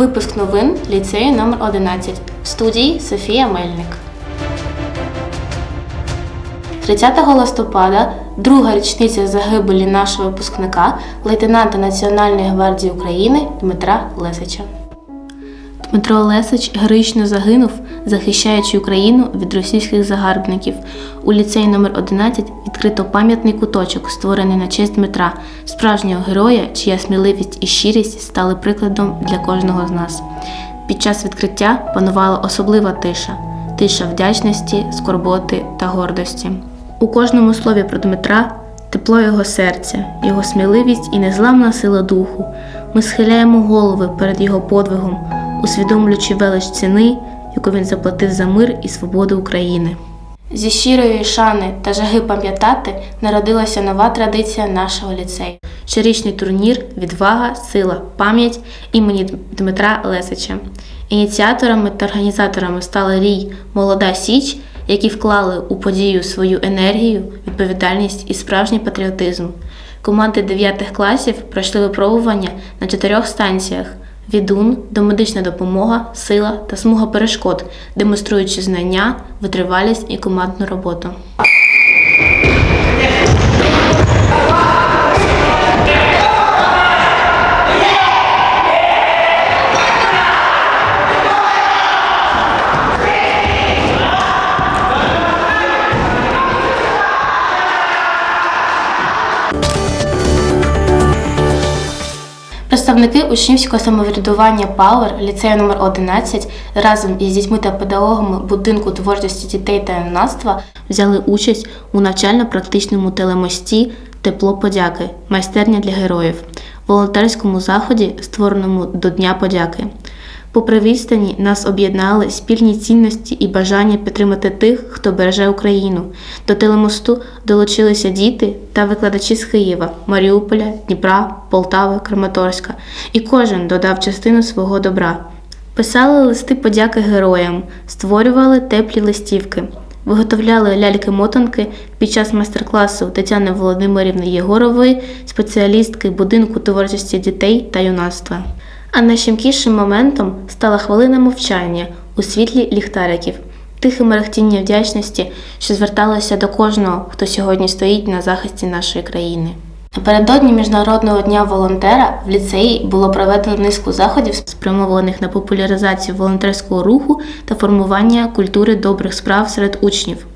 Випуск новин ліцею номер 11 В студії Софія Мельник. 30 листопада, друга річниця загибелі нашого випускника, лейтенанта Національної гвардії України Дмитра Лесича. Дмитро Лесич героїчно загинув, захищаючи Україну від російських загарбників. У ліцеї номер 11 відкрито пам'ятний куточок, створений на честь Дмитра, справжнього героя, чия сміливість і щирість стали прикладом для кожного з нас. Під час відкриття панувала особлива тиша тиша вдячності, скорботи та гордості. У кожному слові про Дмитра тепло його серця, його сміливість і незламна сила духу. Ми схиляємо голови перед його подвигом, усвідомлюючи велич ціни, яку він заплатив за мир і свободу України. Зі щирої шани та жаги пам'ятати народилася нова традиція нашого ліцею. Щорічний турнір Відвага, сила, пам'ять імені Дмитра Лесича. Ініціаторами та організаторами стали рій Молода Січ, які вклали у подію свою енергію, відповідальність і справжній патріотизм. Команди 9 класів пройшли випробування на чотирьох станціях: Відун, домедична допомога, сила та смуга перешкод, демонструючи знання, витривалість і командну роботу. Представники учнівського самоврядування Пауер ліцею номер 11 разом із дітьми та педагогами будинку творчості дітей та юнацтва взяли участь у навчально-практичному телемості Тепло подяки майстерня для героїв волонтерському заході, створеному до Дня подяки. Попри відстані, нас об'єднали спільні цінності і бажання підтримати тих, хто береже Україну. До телемосту долучилися діти та викладачі з Києва, Маріуполя, Дніпра, Полтави, Краматорська, і кожен додав частину свого добра. Писали листи подяки героям, створювали теплі листівки, виготовляли ляльки-мотанки під час майстер-класу Тетяни Володимирівни Єгорової, спеціалістки будинку творчості дітей та юнацтва. А найщемкішим моментом стала хвилина мовчання у світлі ліхтариків, тихе мерехтіння вдячності, що зверталося до кожного, хто сьогодні стоїть на захисті нашої країни. Напередодні Міжнародного дня волонтера в ліцеї було проведено низку заходів, спрямованих на популяризацію волонтерського руху та формування культури добрих справ серед учнів.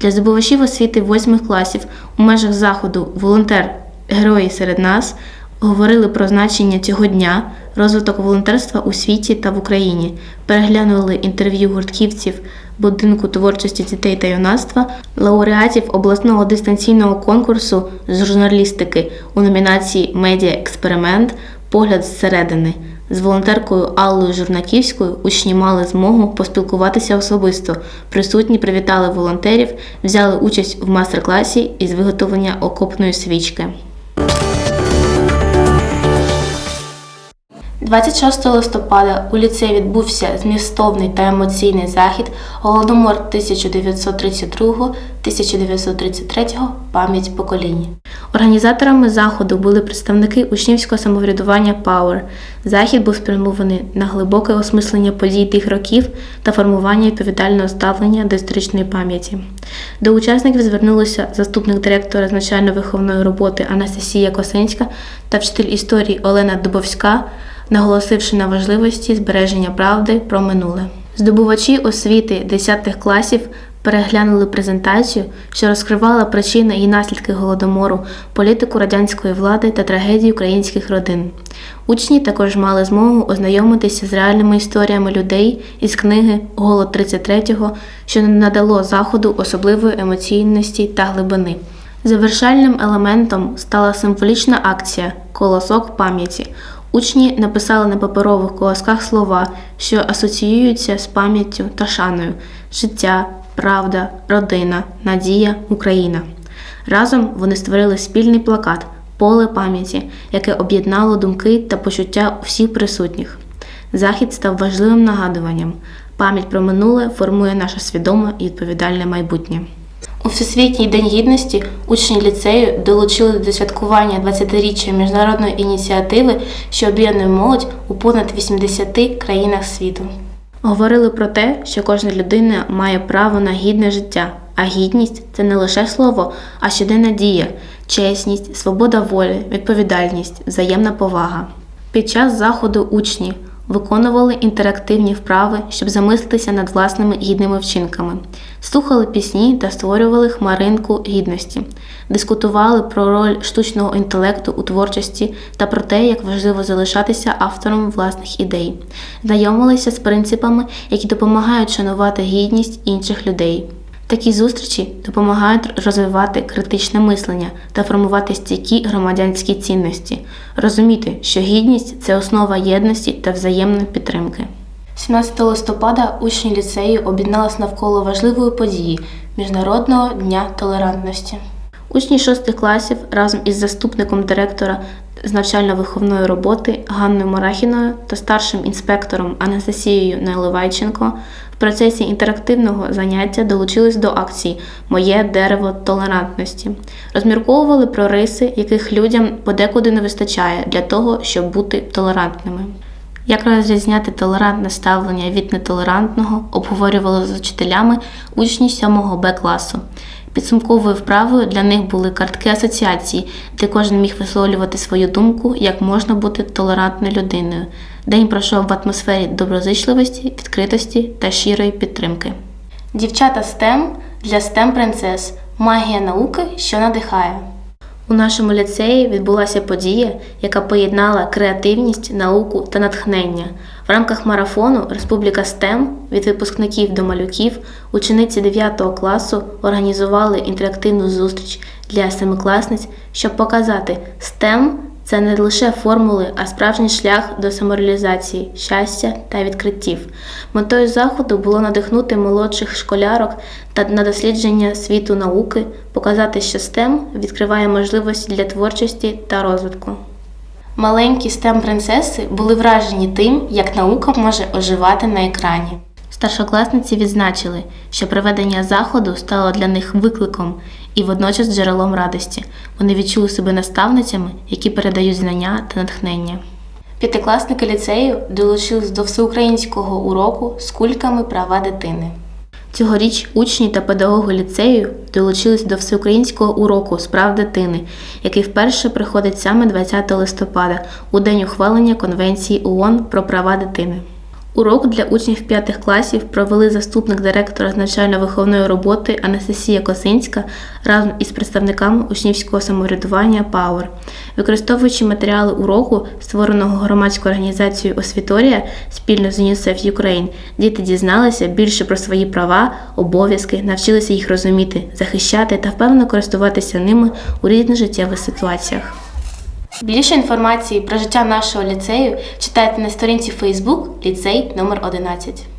Для здобувачів освіти восьмих класів у межах заходу Волонтер Герої серед нас говорили про значення цього дня, розвиток волонтерства у світі та в Україні, переглянули інтерв'ю гуртківців будинку творчості дітей та юнацтва, лауреатів обласного дистанційного конкурсу з журналістики у номінації Медіа Експеримент Погляд зсередини. З волонтеркою Аллою Журнаківською учні мали змогу поспілкуватися особисто. Присутні привітали волонтерів, взяли участь в майстер-класі із виготовлення окопної свічки. 26 листопада у ліцеї відбувся змістовний та емоційний захід Голодомор 1932-1933 пам'ять поколінь. Організаторами заходу були представники учнівського самоврядування Power. Захід був спрямований на глибоке осмислення подій тих років та формування відповідального ставлення до історичної пам'яті. До учасників звернулися заступник директора з навчально-виховної роботи Анастасія Косинська та вчитель історії Олена Дубовська наголосивши на важливості збереження правди про минуле. Здобувачі освіти 10 класів переглянули презентацію, що розкривала причини і наслідки голодомору, політику радянської влади та трагедії українських родин. Учні також мали змогу ознайомитися з реальними історіями людей із книги Голод 33-го, що надало заходу особливої емоційності та глибини. Завершальним елементом стала символічна акція Колосок пам'яті. Учні написали на паперових колосках слова, що асоціюються з пам'яттю та шаною життя, правда, родина, надія, Україна. Разом вони створили спільний плакат Поле пам'яті, яке об'єднало думки та почуття всіх присутніх. Захід став важливим нагадуванням. Пам'ять про минуле формує наше свідоме і відповідальне майбутнє. У Всесвітній день гідності учні ліцею долучили до святкування 20-річчя міжнародної ініціативи, що об'єднує молодь у понад 80 країнах світу. Говорили про те, що кожна людина має право на гідне життя, а гідність це не лише слово, а щоденна дія, чесність, свобода волі, відповідальність, взаємна повага. Під час заходу учні виконували інтерактивні вправи, щоб замислитися над власними гідними вчинками, слухали пісні та створювали хмаринку гідності, дискутували про роль штучного інтелекту у творчості та про те, як важливо залишатися автором власних ідей, знайомилися з принципами, які допомагають шанувати гідність інших людей. Такі зустрічі допомагають розвивати критичне мислення та формувати стійкі громадянські цінності, розуміти, що гідність це основа єдності та взаємної підтримки. 17 листопада учні ліцею об'єдналися навколо важливої події Міжнародного дня толерантності. Учні шостих класів разом із заступником директора з навчально-виховної роботи Ганною Морахіною та старшим інспектором Анастасією Наливайченко в процесі інтерактивного заняття долучились до акції Моє дерево толерантності, розмірковували про риси, яких людям подекуди не вистачає для того, щоб бути толерантними. Як розрізняти толерантне ставлення від нетолерантного, обговорювали з вчителями учні 7 Б класу. Підсумковою вправою для них були картки асоціації, де кожен міг висловлювати свою думку, як можна бути толерантною людиною. День пройшов в атмосфері доброзичливості, відкритості та щирої підтримки. Дівчата STEM для STEM принцес магія науки, що надихає. У нашому ліцеї відбулася подія, яка поєднала креативність, науку та натхнення. В рамках марафону Республіка STEM від випускників до малюків учениці 9 класу організували інтерактивну зустріч для семикласниць, щоб показати STEM – це не лише формули, а справжній шлях до самореалізації, щастя та відкриттів. Метою заходу було надихнути молодших школярок та на дослідження світу науки, показати, що STEM відкриває можливості для творчості та розвитку. Маленькі stem принцеси були вражені тим, як наука може оживати на екрані. Старшокласниці відзначили, що проведення заходу стало для них викликом і водночас джерелом радості. Вони відчули себе наставницями, які передають знання та натхнення. П'ятикласники ліцею долучились до всеукраїнського уроку з кульками права дитини. Цьогоріч учні та педагоги ліцею долучились до всеукраїнського уроку з прав дитини, який вперше приходить саме 20 листопада, у день ухвалення Конвенції ООН про права дитини. Урок для учнів п'ятих класів провели заступник директора з навчально-виховної роботи Анастасія Косинська разом із представниками учнівського самоврядування Power. Використовуючи матеріали уроку, створеного громадською організацією Освіторія спільно з UNICEF Ukraine, діти дізналися більше про свої права, обов'язки, навчилися їх розуміти, захищати та впевнено користуватися ними у різних життєвих ситуаціях. Більше інформації про життя нашого ліцею читайте на сторінці Facebook ліцей номер 11